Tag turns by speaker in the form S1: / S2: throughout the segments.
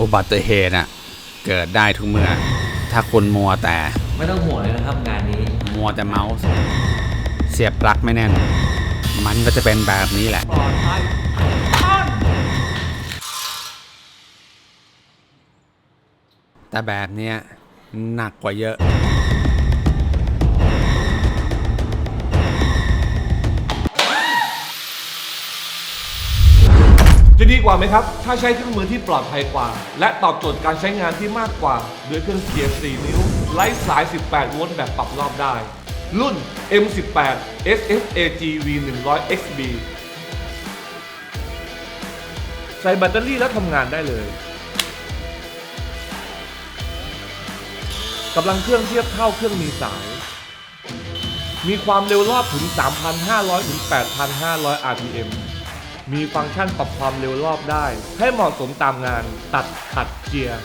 S1: อุบัติเหตุอะ เกิดได้ทุกเมื่อ ถ้าคุณมัวแต่
S2: ไม่ต้องห่วงเลยนะครับงานนี้
S1: มัวแต่เมาส์เสียบปลั๊กไม่แน่น มันก็จะเป็นแบบนี้แหละ
S2: ปลอดภัย
S1: แต่แบบเนี้ยหนักกว่าเยอะ
S3: จะดีกว่าไหมครับ ถ้าใช้เครื่องมือที่ปลอดภัยกว่า และตอบโจทย์การใช้งานที่มากกว่าด้วยเครื่องเสียบ 4 นิ้วไร้สาย 18 โวลต์แบบปรับรอบได้ รุ่น M18 SFAG V100 XB ใส่แบตเตอรี่แล้วทำงานได้เลยกำลังเครื่องเทียบเท่าเครื่องมีสาย มีความเร็วรอบถึง 3,500 ถึง 8,500 RPM มีฟังก์ชันปรับความเร็วรอบได้ ให้เหมาะสมตามงานตัดขัดเกียร์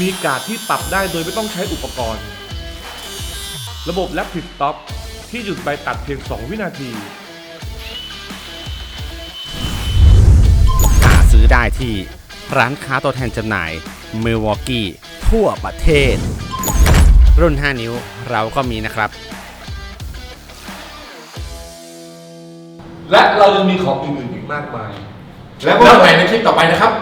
S3: มีการ์ดที่ปรับได้โดยไม่ต้องใช้อุปกรณ์ ระบบ Rapid Stop ที่หยุดใบตัดเพียง 2 วินาที
S1: หาซื้อได้ที่ร้านค้าตัวแทนจำหน่าย Milwaukee ทั่วประเทศ รุ่น 5 นิ้วเราก็มีนะครับ
S3: และเรายังมีของอื่นๆอีกมากมาย
S4: แล้วพบกันใหม่ในคลิปต่อไปนะครับ